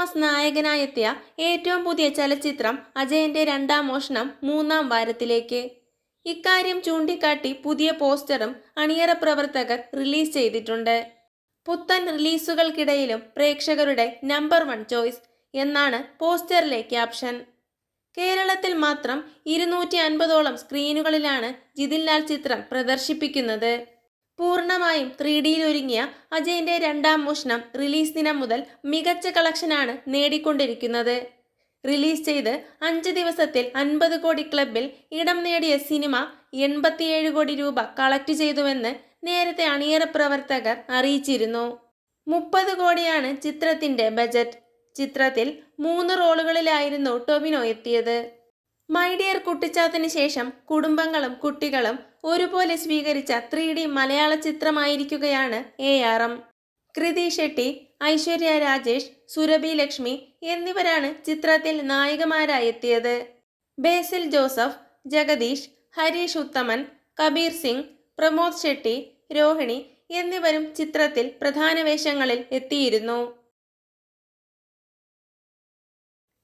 Thomas നായകനായെത്തിയ ഏറ്റവും പുതിയ ചലച്ചിത്രം അജയന്റെ രണ്ടാം മോഷണം മൂന്നാം വാരത്തിലേക്ക്. ഇക്കാര്യം ചൂണ്ടിക്കാട്ടി പുതിയ പോസ്റ്ററും അണിയറ പ്രവർത്തകർ റിലീസ് ചെയ്തിട്ടുണ്ട്. പുത്തൻ റിലീസുകൾക്കിടയിലും പ്രേക്ഷകരുടെ നമ്പർ വൺ ചോയ്സ് എന്നാണ് പോസ്റ്ററിലെ ക്യാപ്ഷൻ. കേരളത്തിൽ മാത്രം ഇരുന്നൂറ്റി അൻപതോളം സ്ക്രീനുകളിലാണ് ജിതിൻലാൽ ചിത്രം പ്രദർശിപ്പിക്കുന്നത്. പൂർണമായും ത്രീ ഡിയിൽ ഒരുങ്ങിയ അജയന്റെ രണ്ടാം മോഷണം റിലീസ് ദിനം മുതൽ മികച്ച കളക്ഷനാണ് നേടിക്കൊണ്ടിരിക്കുന്നത്. റിലീസ് ചെയ്ത് അഞ്ച് ദിവസത്തിൽ അൻപത് കോടി ക്ലബിൽ ഇടം നേടിയ സിനിമ എൺപത്തിയേഴ് കോടി രൂപ കളക്ട് ചെയ്തുവെന്ന് നേരത്തെ അണിയറ പ്രവർത്തകർ അറിയിച്ചിരുന്നു. മുപ്പത് കോടിയാണ് ചിത്രത്തിന്റെ ബജറ്റ്. ചിത്രത്തിൽ മൂന്ന് റോളുകളിലായിരുന്നു ടൊവിനോ എത്തിയത്. മൈ ഡിയർ കുട്ടിച്ചാത്തിന് ശേഷം കുടുംബങ്ങളും കുട്ടികളും ഒരുപോലെ സ്വീകരിച്ച three D Malayala ചിത്രമായിരിക്കുകയാണ് A R M. കൃതി ഷെട്ടി ഐശ്വര്യ രാജേഷ് സുരഭി ലക്ഷ്മി എന്നിവരാണ് ചിത്രത്തിൽ നായികമാരായെത്തിയത്. ബേസിൽ ജോസഫ് ജഗദീഷ് ഹരീഷ് ഉത്തമൻ കബീർ സിംഗ് പ്രമോദ് ഷെട്ടി രോഹിണി എന്നിവരും ചിത്രത്തിൽ പ്രധാന വേഷങ്ങളിൽ എത്തിയിരുന്നു.